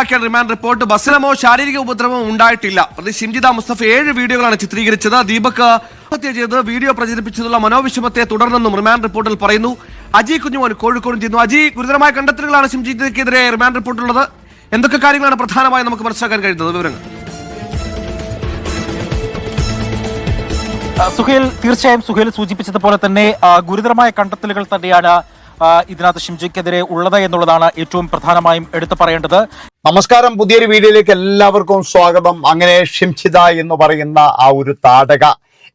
ാക്കിയ remand report ബസ്സിലമോ ശാരീരിക ഉപദ്രവമോ ഉണ്ടായിട്ടില്ല. പ്രതി ഷിംജിത മുസ്തഫ ഏഴ് വീഡിയോകളാണ് ചിത്രീകരിച്ചത്. ദീപക് ആത്മഹത്യ ചെയ്ത് വീഡിയോ പ്രചരിപ്പിച്ചതുള്ള മനോവിഷമത്തെ തുടർന്നെന്നും റിമാൻഡ് റിപ്പോർട്ടിൽ പറയുന്നു. അജി കുഞ്ഞുമോൻ കോഴിക്കോടും ചെയ്യുന്നു അജി ഗുരുതരമായ കണ്ടെത്തലുകളാണ് ഷിംജിതയ്ക്കെതിരെ റിമാൻഡ് റിപ്പോർട്ടുള്ളത് എന്തൊക്കെ കാര്യങ്ങളാണ് പ്രധാനമായി നമുക്ക് മനസ്സിലാക്കാൻ കഴിയുന്നത്? വിവരങ്ങൾ. സുഹേൽ തീർച്ചയായും സുഹേൽ സൂചിപ്പിച്ചതുപോലെ തന്നെ ഗുരുതരമായ കണ്ടെത്തലുകൾ തന്നെയാണ് ഇതിനകത്ത് ഷിംജിക്കെതിരെ ഉള്ളത് എന്നുള്ളതാണ് ഏറ്റവും പ്രധാനമായും എടുത്തു പറയേണ്ടത്. നമസ്കാരം. പുതിയൊരു വീഡിയോയിലേക്ക് എല്ലാവർക്കും സ്വാഗതം. അങ്ങനെ ഷിംഷിത എന്ന് പറയുന്ന ആ ഒരു താടക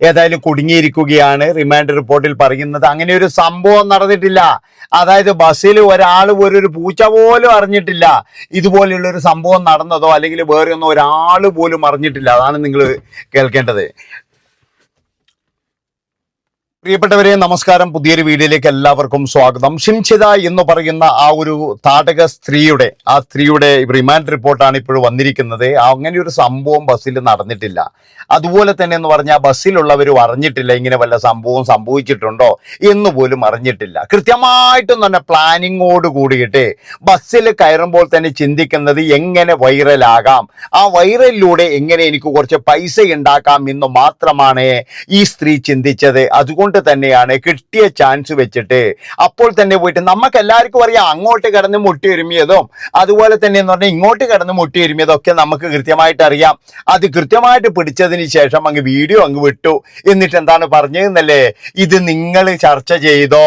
ഏതായാലും കുടുങ്ങിയിരിക്കുകയാണ്. റിമാൻഡ് റിപ്പോർട്ടിൽ പറയുന്നത് അങ്ങനെ ഒരു സംഭവം നടന്നിട്ടില്ല. അതായത് ബസ്സിൽ ഒരാൾ ഒരു പൂച്ച പോലും അറിഞ്ഞിട്ടില്ല. ഇതുപോലെയുള്ള ഒരു സംഭവം നടന്നതോ അല്ലെങ്കിൽ വേറെ ഒന്നും ഒരാൾ പോലും അറിഞ്ഞിട്ടില്ല. അതാണ് നിങ്ങൾ കേൾക്കേണ്ടത്. പ്രിയപ്പെട്ടവരെ നമസ്കാരം. പുതിയൊരു വീഡിയോയിലേക്ക് എല്ലാവർക്കും സ്വാഗതം. ഷിംഷിത എന്ന് പറയുന്ന ആ ഒരു താടക സ്ത്രീയുടെ ആ സ്ത്രീയുടെ റിമാൻഡ് റിപ്പോർട്ടാണ് ഇപ്പോൾ വന്നിരിക്കുന്നത്. അങ്ങനെ ഒരു സംഭവം ബസ്സിൽ നടന്നിട്ടില്ല. അതുപോലെ തന്നെ എന്ന് പറഞ്ഞാൽ ബസ്സിലുള്ളവരും അറിഞ്ഞിട്ടില്ല ഇങ്ങനെ വല്ല സംഭവം സംഭവിച്ചിട്ടുണ്ടോ എന്ന് പോലും അറിഞ്ഞിട്ടില്ല. കൃത്യമായിട്ടും തന്നെ പ്ലാനിങ്ങോട് കൂടിയിട്ട് ബസ്സിൽ കയറുമ്പോൾ തന്നെ ചിന്തിക്കുന്നത് എങ്ങനെ വൈറലാകാം ആ വൈറലിലൂടെ എങ്ങനെ എനിക്ക് കുറച്ച് പൈസ ഉണ്ടാക്കാം എന്ന് മാത്രമാണ് ഈ സ്ത്രീ ചിന്തിച്ചത്. അതുകൊണ്ട് തന്നെയാണ് കിട്ടിയ ചാൻസ് വെച്ചിട്ട് അപ്പോൾ തന്നെ പോയിട്ട് നമുക്ക് എല്ലാവർക്കും അറിയാം അങ്ങോട്ട് കിടന്ന് മുട്ടി ഒരുമിയതും അതുപോലെ തന്നെ എന്ന് പറഞ്ഞാൽ ഇങ്ങോട്ട് കിടന്ന് മുട്ടി ഒരുമിയതും ഒക്കെ നമുക്ക് കൃത്യമായിട്ട് അറിയാം. അത് കൃത്യമായിട്ട് പിടിച്ചതിന് ശേഷം അങ്ങ് വീഡിയോ അങ്ങ് വിട്ടു. എന്നിട്ട് എന്താണ് പറഞ്ഞതെന്നല്ലേ? ഇത് നിങ്ങൾ ചർച്ച ചെയ്തോ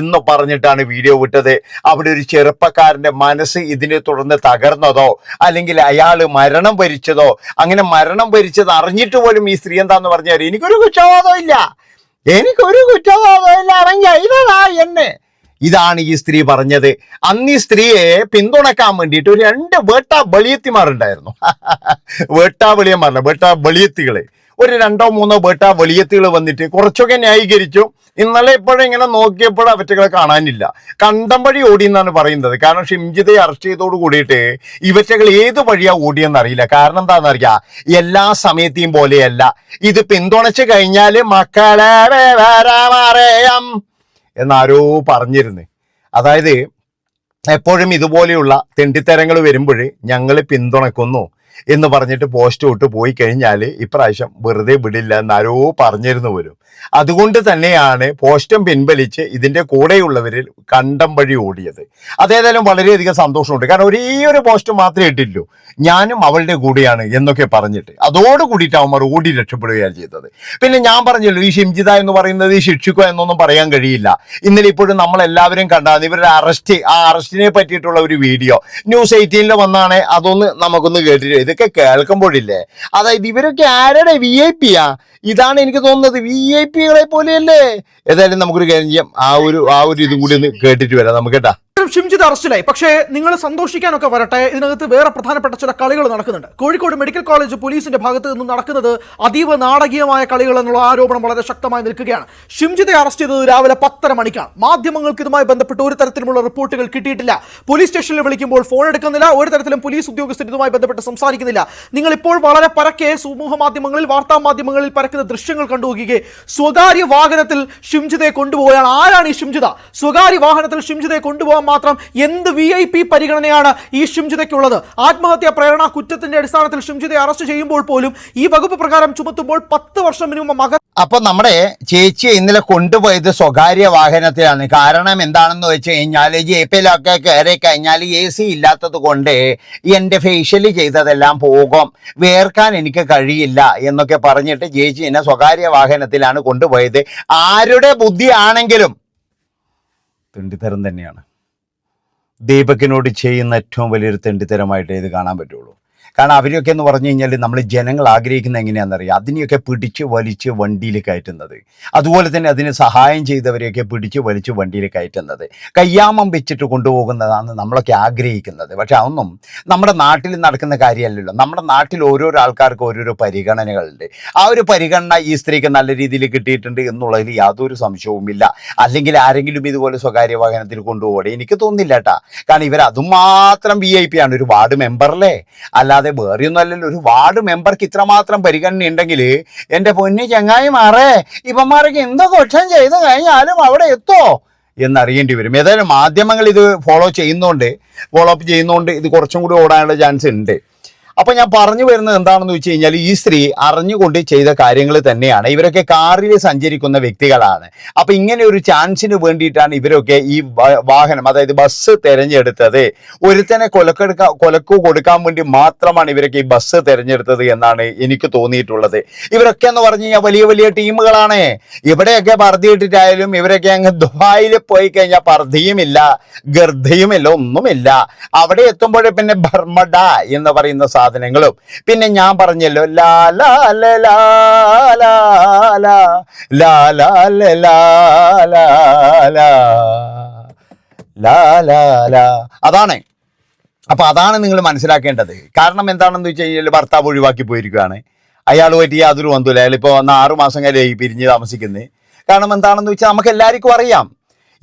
എന്ന് പറഞ്ഞിട്ടാണ് വീഡിയോ വിട്ടത്. അവിടെ ഒരു ചെറുപ്പക്കാരന്റെ മനസ്സ് ഇതിനെ തുടർന്ന് തകർന്നതോ അല്ലെങ്കിൽ അയാൾ മരണം വരിച്ചതോ അങ്ങനെ മരണം വരിച്ചത് അറിഞ്ഞിട്ട് പോലും ഈ സ്ത്രീ എന്താന്ന് പറഞ്ഞാൽ എനിക്കൊരു കുറ്റവാദം ഇല്ല എനിക്കൊരു കുറ്റവാദമില്ല അവൻ ചെയ്തതാ എന്നെ. ഇതാണ് ഈ സ്ത്രീ പറഞ്ഞത്. അന്ന് ഈ സ്ത്രീയെ പിന്തുണക്കാൻ വേണ്ടിയിട്ട് രണ്ട് വേട്ടാ ബളിയത്തിമാരുണ്ടായിരുന്നു വേട്ടാ ബളിയന്മാരുടെ വേട്ടാ വെളിയത്തികൾ ഒരു രണ്ടോ മൂന്നോ വേട്ട വലിയത്തുകൾ വന്നിട്ട് കുറച്ചൊക്കെ ന്യായീകരിച്ചു. ഇന്നലെ ഇപ്പോഴും ഇങ്ങനെ നോക്കിയപ്പോൾ അവറ്റകളെ കാണാനില്ല. കണ്ടം വഴി ഓടി എന്നാണ് പറയുന്നത്. കാരണം ഷിംജിതയെ അറസ്റ്റ് ചെയ്തോട് കൂടിയിട്ട് ഇവറ്റകൾ ഏത് വഴിയാ ഓടിയെന്ന് അറിയില്ല. കാരണം എന്താണെന്ന് അറിയാ? എല്ലാ സമയത്തെയും പോലെയല്ല. ഇത് പിന്തുണച്ച് കഴിഞ്ഞാൽ മക്കളെ വിവരമറിയാം എന്നാരോ പറഞ്ഞിരുന്നു. അതായത് എപ്പോഴും ഇതുപോലെയുള്ള തെണ്ടിത്തരങ്ങൾ വരുമ്പോൾ ഞങ്ങൾ പിന്തുണക്കുന്നു. എന്ന് പറഞ്ഞിട്ട് പോസ്റ്റ് വിട്ട് പോയി കഴിഞ്ഞാൽ ഇപ്രാവശ്യം വെറുതെ വിടില്ല എന്നാരോ പറഞ്ഞിരുന്നു വരും അതുകൊണ്ട് തന്നെയാണ് പോസ്റ്റം പിൻവലിച്ച് ഇതിന്റെ കൂടെയുള്ളവരിൽ കണ്ടം വഴി ഓടിയത്. അതേതായാലും വളരെയധികം സന്തോഷമുണ്ട്. കാരണം ഒരേ ഒരു പോസ്റ്റ് മാത്രമേ ഇട്ടില്ലൂ. ഞാനും അവളുടെ കൂടെയാണ് എന്നൊക്കെ പറഞ്ഞിട്ട്. അതോട് കൂടിയിട്ട് അവന്മാർ ഓടി രക്ഷപ്പെടുകയാണ് ചെയ്തത്. പിന്നെ ഞാൻ പറഞ്ഞല്ലോ ഈ ഷിംജിത എന്ന് പറയുന്നത് ശിക്ഷിക്കുക എന്നൊന്നും പറയാൻ കഴിയില്ല. ഇന്നലെ ഇപ്പോഴും നമ്മളെല്ലാവരും കണ്ടാണ് ഇവരുടെ അറസ്റ്റ് ആ അറസ്റ്റിനെ പറ്റിയിട്ടുള്ള ഒരു വീഡിയോ. ന്യൂസ് എയ്റ്റീനിൽ വന്നാണ് അതൊന്ന് നമുക്കൊന്ന് കേട്ടിട്ട് ഇതൊക്കെ കേൾക്കുമ്പോഴില്ലേ. അതായത് ഇവരൊക്കെ ആരുടെ വി ഐ പിയാ ഇതാണ് എനിക്ക് തോന്നുന്നത് വി ഐ പികളെ പോലെയല്ലേ? ഏതായാലും നമുക്കൊരു കാര്യം ചെയ്യാം. ആ ഒരു ആ ഒരു ഇതും കൂടി ഒന്ന് കേട്ടിട്ട് വരാം നമുക്ക് കേട്ടാ. ഷിംജിത് അറസ്റ്റിലായി പക്ഷേ നിങ്ങൾ സന്തോഷിക്കാനൊക്കെ വരട്ടെ. ഇതിനകത്ത് വേറെ പ്രധാനപ്പെട്ട ചില കളികൾ നടക്കുന്നുണ്ട്. കോഴിക്കോട് മെഡിക്കൽ കോളേജ് പോലീസിന്റെ ഭാഗത്ത് നിന്നും നടക്കുന്നത് അതീവ നാടകീയമായ കളികൾ എന്നുള്ള ആരോപണം വളരെ ശക്തമായി നിൽക്കുകയാണ്. ഷിംജിത്തെ അറസ്റ്റ് ചെയ്തത് രാവിലെ പത്തര മണിക്കാണ്. മാധ്യമങ്ങൾക്ക് ഇതുമായി ബന്ധപ്പെട്ട് ഒരു തരത്തിലുമുള്ള റിപ്പോർട്ടുകൾ കിട്ടിയിട്ടില്ല. പോലീസ് സ്റ്റേഷനിൽ വിളിക്കുമ്പോൾ ഫോൺ എടുക്കുന്നില്ല. ഒരു തരത്തിലും പോലീസ് ഉദ്യോഗസ്ഥർ ഇതുമായി ബന്ധപ്പെട്ട് സംസാരിക്കുന്നില്ല. നിങ്ങൾ ഇപ്പോൾ വളരെ പരക്കെ സമൂഹ മാധ്യമങ്ങളിൽ വാർത്താ മാധ്യമങ്ങളിൽ പരക്കുന്ന ദൃശ്യങ്ങൾ കണ്ടുപോകുകയെ സ്വകാര്യ വാഹനത്തിൽ ഷിംജിതയെ കൊണ്ടുപോവുകയാണ്. ആരാണ് ഈ ഷിംജിത? സ്വകാര്യ വാഹനത്തിൽ ഷിംജിതയെ കൊണ്ടുപോകാൻ മാത്രം എന്ത് വി ഐ പി പരിഗണനയാണ് ഈ ഷിംജിതയ്ക്കുള്ളത്? ആത്മഹത്യാ പ്രേരണ കുറ്റത്തിന്റെ അടിസ്ഥാനത്തിൽ ഷിംജിതയെ അറസ്റ്റ് ചെയ്യുമ്പോൾ പോലും ഈ വകുപ്പ് പ്രകാരം ചുമത്തുമ്പോൾ പത്ത് വർഷം മിനിമം മക അപ്പൊ നമ്മുടെ ചേച്ചി ഇന്നലെ കൊണ്ടുപോയത് സ്വകാര്യ വാഹനത്തിലാണ്. കാരണം എന്താണെന്ന് വെച്ച് കഴിഞ്ഞാൽ ജീപ്പിലൊക്കെ കയറി കഴിഞ്ഞാൽ എ സി ഇല്ലാത്തത് കൊണ്ട് എന്റെ ഫേഷ്യൽ ചെയ്തതെല്ലാം പോകും. വേർക്കാൻ എനിക്ക് കഴിയില്ല എന്നൊക്കെ പറഞ്ഞിട്ട് ചേച്ചി എന്നെ സ്വകാര്യ വാഹനത്തിലാണ് കൊണ്ടുപോയത്. ആരുടെ ബുദ്ധിയാണെങ്കിലും തിണ്ടിത്തരം തന്നെയാണ്. ദീപകിനോട് ചെയ്യുന്ന ഏറ്റവും വലിയൊരു തെണ്ടിത്തരമായിട്ട് ഇത് കാണാൻ പറ്റുള്ളൂ. കാരണം അവരൊക്കെ എന്ന് പറഞ്ഞു കഴിഞ്ഞാൽ നമ്മൾ ജനങ്ങൾ ആഗ്രഹിക്കുന്ന എങ്ങനെയാണെന്നറിയാം അതിനെയൊക്കെ പിടിച്ച് വലിച്ച് വണ്ടിയിൽ കയറ്റുന്നത്. അതുപോലെ തന്നെ അതിന് സഹായം ചെയ്തവരെയൊക്കെ പിടിച്ച് വലിച്ച് വണ്ടിയിൽ കയറ്റുന്നത്. കയ്യാമം വെച്ചിട്ട് കൊണ്ടുപോകുന്നതാണ് നമ്മളൊക്കെ ആഗ്രഹിക്കുന്നത്. പക്ഷെ അതൊന്നും നമ്മുടെ നാട്ടിൽ നടക്കുന്ന കാര്യമല്ലല്ലോ. നമ്മുടെ നാട്ടിൽ ഓരോരോ ആൾക്കാർക്ക് ഓരോരോ പരിഗണനകളുണ്ട്. ആ ഒരു പരിഗണന ഈ സ്ത്രീക്ക് നല്ല രീതിയിൽ കിട്ടിയിട്ടുണ്ട് എന്നുള്ളതിൽ യാതൊരു സംശയവുമില്ല അല്ലെങ്കിൽ ആരെങ്കിലും ഇതുപോലെ സ്വകാര്യ വാഹനത്തിൽ കൊണ്ടുപോകട്ടെ എനിക്ക് തോന്നുന്നില്ല കേട്ടാ കാരണം ഇവർ അതുമാത്രം വി ഐ പി ആണ്. ഒരു വാർഡ് മെമ്പറല്ലേ അല്ലാതെ വേറെയൊന്നും അല്ലല്ലോ. ഒരു വാർഡ് മെമ്പർക്ക് ഇത്രമാത്രം പരിഗണന ഉണ്ടെങ്കിൽ എന്റെ പൊന്നി ചങ്ങായി മാറേ ഇവന്മാരൊക്കെ എന്തോ കുറ്റം ചെയ്ത് കഴിഞ്ഞാലും അവിടെ എത്തോ എന്നറിയേണ്ടി വരും. ഏതായാലും മാധ്യമങ്ങൾ ഇത് ഫോളോ ചെയ്യുന്നതുകൊണ്ട് ഫോളോ അപ്പ് ചെയ്യുന്നതുകൊണ്ട് ഇത് കുറച്ചും കൂടി ഓടാനുള്ള ചാൻസ് ഉണ്ട്. അപ്പൊ ഞാൻ പറഞ്ഞു വരുന്നത് എന്താണെന്ന് വെച്ച് കഴിഞ്ഞാൽ ഈ സ്ത്രീ അറിഞ്ഞുകൊണ്ട് ചെയ്ത കാര്യങ്ങൾ തന്നെയാണ്. ഇവരൊക്കെ കാറിൽ സഞ്ചരിക്കുന്ന വ്യക്തികളാണ്. അപ്പൊ ഇങ്ങനെ ഒരു ചാൻസിന് വേണ്ടിയിട്ടാണ് ഇവരൊക്കെ ഈ വാഹനം അതായത് ബസ് തെരഞ്ഞെടുത്തത്. ഒരുത്തനെ കൊലക്കെടുക്ക കൊലക്ക് കൊടുക്കാൻ വേണ്ടി മാത്രമാണ് ഇവരൊക്കെ ഈ ബസ് തെരഞ്ഞെടുത്തത് എന്നാണ് എനിക്ക് തോന്നിയിട്ടുള്ളത്. ഇവരൊക്കെ എന്ന് പറഞ്ഞു കഴിഞ്ഞാൽ വലിയ വലിയ ടീമുകളാണ്. ഇവിടെയൊക്കെ പറഞ്ഞിട്ടിട്ടായാലും ഇവരൊക്കെ അങ്ങ് ദുബായിൽ പോയി കഴിഞ്ഞാൽ പർദ്ദയുമില്ല ഗർദ്ധയുമില്ല ഒന്നുമില്ല. അവിടെ എത്തുമ്പോഴേ പിന്നെ ബർമഡ എന്ന് പറയുന്ന സാധനങ്ങളും പിന്നെ ഞാൻ പറഞ്ഞല്ലോ ലാലാ അതാണ് അപ്പൊ അതാണ് നിങ്ങൾ മനസ്സിലാക്കേണ്ടത് കാരണം എന്താണെന്ന് വെച്ച് കഴിഞ്ഞാൽ ഭർത്താവ് ഒഴിവാക്കി പോയിരിക്കുകയാണ് അയാൾ അയാളുമായിട്ട് യാതൊരു ബന്ധമില്ല അയാൾ ഇപ്പോൾ വന്ന ആറു മാസം പിരിഞ്ഞ് താമസിക്കുന്നത് കാരണം എന്താണെന്ന് വെച്ചാൽ നമുക്ക് എല്ലാവർക്കും അറിയാം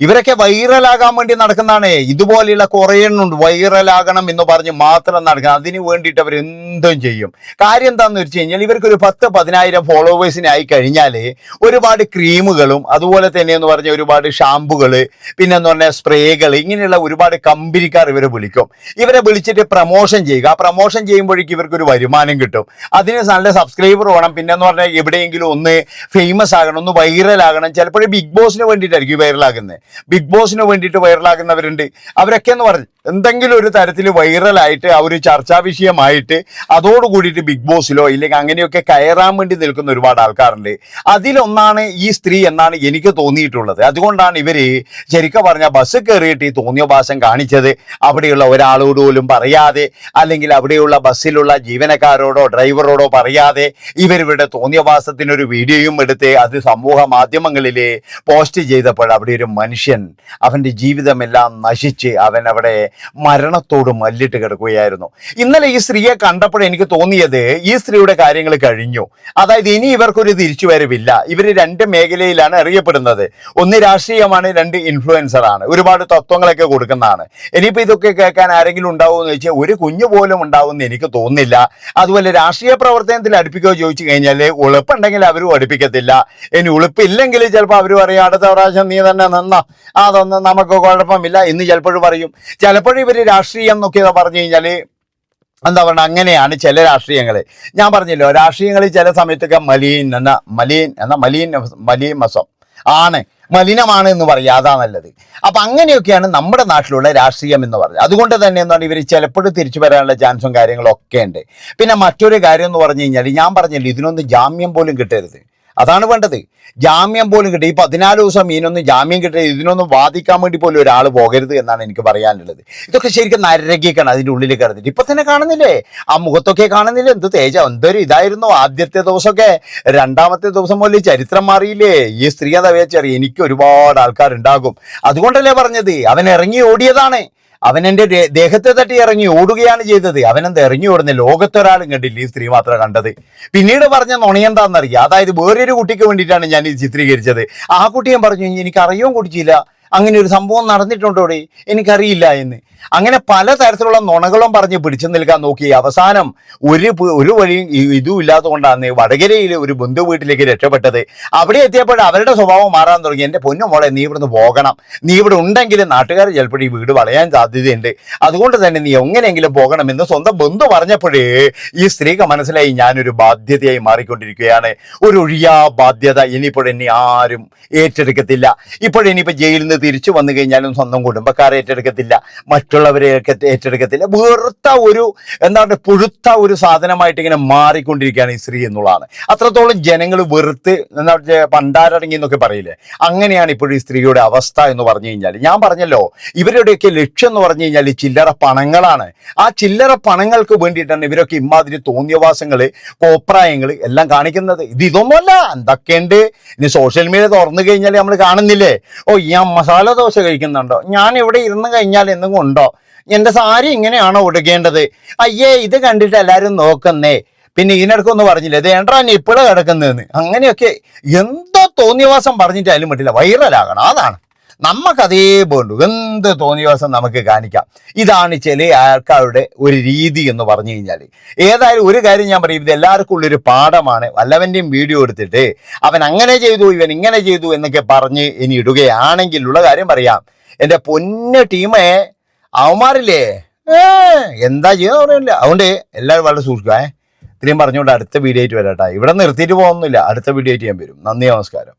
ഇവരൊക്കെ വൈറലാകാൻ വേണ്ടി നടക്കുന്നതാണ്. ഇതുപോലെയുള്ള കുറേ എണ്ണുണ്ട്. വൈറലാകണം എന്ന് പറഞ്ഞ് മാത്രം നടക്കണം അതിന് വേണ്ടിയിട്ട് അവർ എന്തും ചെയ്യും. കാര്യം എന്താണെന്ന് വെച്ച് കഴിഞ്ഞാൽ ഇവർക്ക് ഒരു പത്ത് പതിനായിരം ഫോളോവേഴ്സിനെ ആയി കഴിഞ്ഞാൽ ഒരുപാട് ക്രീമുകളും അതുപോലെ തന്നെ എന്ന് പറഞ്ഞ ഒരുപാട് ഷാമ്പുകൾ പിന്നെ എന്ന് പറഞ്ഞാൽ സ്പ്രേകൾ ഇങ്ങനെയുള്ള ഒരുപാട് കമ്പനിക്കാർ ഇവരെ വിളിക്കും. ഇവരെ വിളിച്ചിട്ട് പ്രമോഷൻ ചെയ്യുക. ആ പ്രമോഷൻ ചെയ്യുമ്പോഴേക്കും ഇവർക്കൊരു വരുമാനം കിട്ടും. അതിന് നല്ല സബ്സ്ക്രൈബർ വേണം. പിന്നെ എന്ന് പറഞ്ഞാൽ എവിടെയെങ്കിലും ഒന്ന് ഫേമസ് ആകണം ഒന്ന് വൈറലാകണം. ചിലപ്പോഴും ബിഗ് ബോസിന് വേണ്ടിയിട്ടായിരിക്കും വൈറലാകുന്നത്. ബിഗ് ബോസിന് വേണ്ടിയിട്ട് വൈറലാകുന്നവരുണ്ട്. അവരൊക്കെ എന്ന് പറഞ്ഞു എന്തെങ്കിലും ഒരു തരത്തിൽ വൈറലായിട്ട് ആ ഒരു ചർച്ചാ വിഷയമായിട്ട് അതോട് കൂടിയിട്ട് ബിഗ് ബോസിലോ ഇല്ലെങ്കിൽ അങ്ങനെയൊക്കെ കയറാൻ വേണ്ടി നിൽക്കുന്ന ഒരുപാട് ആൾക്കാരുണ്ട്. അതിലൊന്നാണ് ഈ സ്ത്രീ എന്നാണ് എനിക്ക് തോന്നിയിട്ടുള്ളത്. അതുകൊണ്ടാണ് ഇവർ ശരിക്കും പറഞ്ഞ ബസ് കയറിയിട്ട് ഈ തോന്നിയ ഭാഷം കാണിച്ചത്. അവിടെയുള്ള ഒരാളോട് പോലും പറയാതെ അല്ലെങ്കിൽ അവിടെയുള്ള ബസ്സിലുള്ള ജീവനക്കാരോടോ ഡ്രൈവറോടോ പറയാതെ ഇവരിവിടെ തോന്നിയ ഭാസത്തിനൊരു വീഡിയോയും എടുത്ത് അത് സമൂഹ മാധ്യമങ്ങളിൽ പോസ്റ്റ് ചെയ്തപ്പോൾ അവിടെ ഒരു മനുഷ്യൻ അവന്റെ ജീവിതമെല്ലാം നശിച്ച് അവൻ അവിടെ മരണത്തോട് മല്ലിട്ട് കിടക്കുകയായിരുന്നു. ഇന്നലെ ഈ സ്ത്രീയെ കണ്ടപ്പോൾ എനിക്ക് തോന്നിയത് ഈ സ്ത്രീയുടെ കാര്യങ്ങൾ കഴിഞ്ഞു. അതായത് ഇനി ഇവർക്കൊരു തിരിച്ചുവരവില്ല. ഇവർ രണ്ട് മേഖലയിലാണ് അറിയപ്പെടുന്നത്. ഒന്ന് രാഷ്ട്രീയമാണ് രണ്ട് ഇൻഫ്ലുവൻസർ ആണ് ഒരുപാട് തത്വങ്ങളൊക്കെ കൊടുക്കുന്നതാണ്. ഇനിയിപ്പോൾ ഇതൊക്കെ കേൾക്കാൻ ആരെങ്കിലും ഉണ്ടാവുമെന്ന് വെച്ചാൽ ഒരു കുഞ്ഞു പോലും ഉണ്ടാവുമെന്ന് എനിക്ക് തോന്നുന്നില്ല. അതുപോലെ രാഷ്ട്രീയ പ്രവർത്തനത്തിൽ അടുപ്പിക്കുകയോ ചോദിച്ചു കഴിഞ്ഞാൽ ഉളുപ്പുണ്ടെങ്കിൽ അവരും അടുപ്പിക്കത്തില്ല. ഇനി ഉളുപ്പില്ലെങ്കിൽ ചിലപ്പോൾ അവർ പറയും അടുത്ത പ്രാവശ്യം നീ തന്നെ നിന്ന. അതൊന്നും നമുക്ക് കുഴപ്പമില്ല. എന്ന് ചിലപ്പോഴും പറയും. ചിലപ്പോഴും ഇവർ രാഷ്ട്രീയം എന്നൊക്കെ പറഞ്ഞു കഴിഞ്ഞാൽ എന്താ പറയുക അങ്ങനെയാണ് ചില രാഷ്ട്രീയങ്ങൾ ഞാൻ പറഞ്ഞല്ലോ രാഷ്ട്രീയങ്ങളിൽ ചില സമയത്തൊക്കെ മലീൻ എന്ന മലീൻ എന്ന മലീൻ മലീൻ മസം ആണ്. മലിനമാണ് എന്ന് പറയുക അതാ നല്ലത്. അപ്പൊ അങ്ങനെയൊക്കെയാണ് നമ്മുടെ നാട്ടിലുള്ള രാഷ്ട്രീയം എന്ന് പറഞ്ഞത്. അതുകൊണ്ട് തന്നെ എന്താണ് ഇവർ ചിലപ്പോഴും തിരിച്ചു വരാനുള്ള ചാൻസും കാര്യങ്ങളൊക്കെ ഉണ്ട്. പിന്നെ മറ്റൊരു കാര്യം എന്ന് പറഞ്ഞു കഴിഞ്ഞാൽ ഞാൻ പറഞ്ഞല്ലോ ഇതിനൊന്നും ജാമ്യം പോലും കിട്ടരുത്. അതാണ് വേണ്ടത്. ജാമ്യം പോലും കിട്ടി. ഈ പതിനാല് ദിവസം മീനൊന്നും ജാമ്യം കിട്ടി ഇതിനൊന്നും വാദിക്കാൻ വേണ്ടി പോലും ഒരാൾ പോകരുത് എന്നാണ് എനിക്ക് പറയാനുള്ളത്. ഇതൊക്കെ ശരിക്കും നരകിക്കണം അതിന്റെ ഉള്ളിൽ കിടന്നിട്ട്. ഇപ്പൊ തന്നെ കാണുന്നില്ലേ? ആ മുഖത്തൊക്കെ കാണുന്നില്ലേ? എന്ത് തേജ എന്തൊരു ഇതായിരുന്നു. ആദ്യത്തെ ദിവസമൊക്കെ രണ്ടാമത്തെ ദിവസം മുതൽ ചരിത്രം മാറിയില്ലേ? ഈ സ്ത്രീ എന്താ വിചാരിച്ചറിയ എനിക്ക് ഒരുപാട് ആൾക്കാരുണ്ടാകും. അതുകൊണ്ടല്ലേ പറഞ്ഞത്? അവൻ ഇറങ്ങി ഓടിയതാണ്. അവൻ എന്റെ ദേഹത്തെ തട്ടി ഇറങ്ങി ഓടുകയാണ് ചെയ്തത്. അവനെന്ത് ഇറങ്ങി ഓടുന്ന? ലോകത്തൊരാളും കണ്ടില്ല ഈ സ്ത്രീ മാത്രം കണ്ടത്. പിന്നീട് പറഞ്ഞ നുണയെന്താണെന്നറിയാം അതായത് വേറൊരു കുട്ടിക്ക് വേണ്ടിയിട്ടാണ് ഞാൻ ഇത് ചിത്രീകരിച്ചത്. ആ കുട്ടിയും പറഞ്ഞു എനിക്ക് അറിയുകയും കുടിച്ചില്ല അങ്ങനെ ഒരു സംഭവം നടന്നിട്ടുണ്ടോടെ? എനിക്കറിയില്ല എന്ന്. അങ്ങനെ പല തരത്തിലുള്ള നുണകളും പറഞ്ഞ് പിടിച്ചു നിൽക്കാൻ നോക്കി. അവസാനം ഒരു ഒരു വഴിയും ഇതും ഇല്ലാത്തതുകൊണ്ടാണ് വടകരയിലെ ഒരു ബന്ധു വീട്ടിലേക്ക് രക്ഷപ്പെട്ടത്. അവിടെ എത്തിയപ്പോൾ അവരുടെ സ്വഭാവം മാറാൻ തുടങ്ങി. എന്റെ പൊന്നു മോളെ നീ ഇവിടുന്ന് പോകണം. നീ ഇവിടെ ഉണ്ടെങ്കിൽ നാട്ടുകാർ ചിലപ്പോൾ ഈ വീട് വളയാൻ സാധ്യതയുണ്ട്. അതുകൊണ്ട് തന്നെ നീ എങ്ങനെയെങ്കിലും പോകണമെന്ന് സ്വന്തം ബന്ധു പറഞ്ഞപ്പോഴേ ഈ സ്ത്രീക്ക് മനസ്സിലായി ഞാനൊരു ബാധ്യതയായി മാറിക്കൊണ്ടിരിക്കുകയാണ്. ഒരു ഒഴിയാ ബാധ്യത ഇനിയിപ്പോൾ എന്നെ ആരും ഏറ്റെടുക്കത്തില്ല. ഇപ്പോഴിനിയിപ്പോൾ ജയിലിൽ നിന്ന് തിരിച്ചു വന്നു കഴിഞ്ഞാലും സ്വന്തം കുടുംബക്കാരെ ഏറ്റെടുക്കത്തില്ല. ഒക്കെ ഏറ്റെടുക്കത്തില്ല. വെറുത്ത ഒരു എന്താ പറയുക പുഴുത്ത ഒരു സാധനമായിട്ട് ഇങ്ങനെ മാറിക്കൊണ്ടിരിക്കുകയാണ് ഈ സ്ത്രീ എന്നുള്ളതാണ്. അത്രത്തോളം ജനങ്ങൾ വെറുത്ത് എന്താ പണ്ടാരടങ്ങി എന്നൊക്കെ പറയില്ലേ? അങ്ങനെയാണ് ഇപ്പോൾ ഈ സ്ത്രീയുടെ അവസ്ഥ എന്ന് പറഞ്ഞു കഴിഞ്ഞാൽ ഞാൻ പറഞ്ഞല്ലോ ഇവരുടെയൊക്കെ ലക്ഷ്യം എന്ന് പറഞ്ഞു കഴിഞ്ഞാൽ ചില്ലറ പണങ്ങളാണ്. ആ ചില്ലറ പണങ്ങൾക്ക് വേണ്ടിയിട്ടാണ് ഇവരൊക്കെ ഇമാതിരി തോന്നിയവാസങ്ങൾ കോപ്രായങ്ങൾ എല്ലാം കാണിക്കുന്നത്. ഇത് ഇതൊന്നുമല്ല. എന്തൊക്കെയുണ്ട്? ഇനി സോഷ്യൽ മീഡിയ തുറന്നു കഴിഞ്ഞാൽ നമ്മൾ കാണുന്നില്ലേ? ഓ ഞാൻ മസാല ദോശ കഴിക്കുന്നുണ്ടോ? ഞാൻ ഇവിടെ ഇരുന്ന് കഴിഞ്ഞാൽ എന്തെങ്കിലും എന്റെ സാരി ഇങ്ങനെയാണോ ഉടുക്കേണ്ടത്? അയ്യേ ഇത് കണ്ടിട്ട് എല്ലാരും നോക്കുന്നേ. പിന്നെ ഇതിനടക്കൊന്നും പറഞ്ഞില്ലേ. ഇത് ഏണ്ടാ ഇപ്പോഴും കിടക്കുന്നതെന്ന്. അങ്ങനെയൊക്കെ എന്തോ തോന്നിയവാസം പറഞ്ഞിട്ട് അതിലും പറ്റില്ല. വൈറലാകണം. അതാണ്. നമുക്കതേ വേണ്ടു എന്ത് തോന്നിയവാസം നമുക്ക് കാണിക്കാം. ഇതാണ് ചില ആൾക്കാരുടെ ഒരു രീതി എന്ന് പറഞ്ഞു കഴിഞ്ഞാൽ ഏതായാലും ഒരു കാര്യം ഞാൻ പറയും. ഇത് എല്ലാവർക്കും ഉള്ളൊരു പാഠമാണ്. വല്ലവന്റെയും വീഡിയോ എടുത്തിട്ട് അവൻ അങ്ങനെ ചെയ്തു ഇവൻ ഇങ്ങനെ ചെയ്തു എന്നൊക്കെ പറഞ്ഞ് ഇനി ഇടുകയാണെങ്കിലുള്ള കാര്യം പറയാം. എന്റെ പൊന്ന ടീമേ അവന്മാരില്ലേ? ഏ. എന്താ ചെയ്യാൻ പറയുന്നില്ല അതുകൊണ്ട് എല്ലാവരും വളരെ സൂക്ഷിക്കുക ഏഹ് ഇത്രയും പറഞ്ഞുകൊണ്ട് അടുത്ത വീഡിയോ ആയിട്ട് വരാട്ടാ ഇവിടെ നിർത്തിയിട്ട് പോകുന്നില്ല. അടുത്ത വീഡിയോ ആയിട്ട് ഞാൻ വരും. നന്ദി നമസ്കാരം.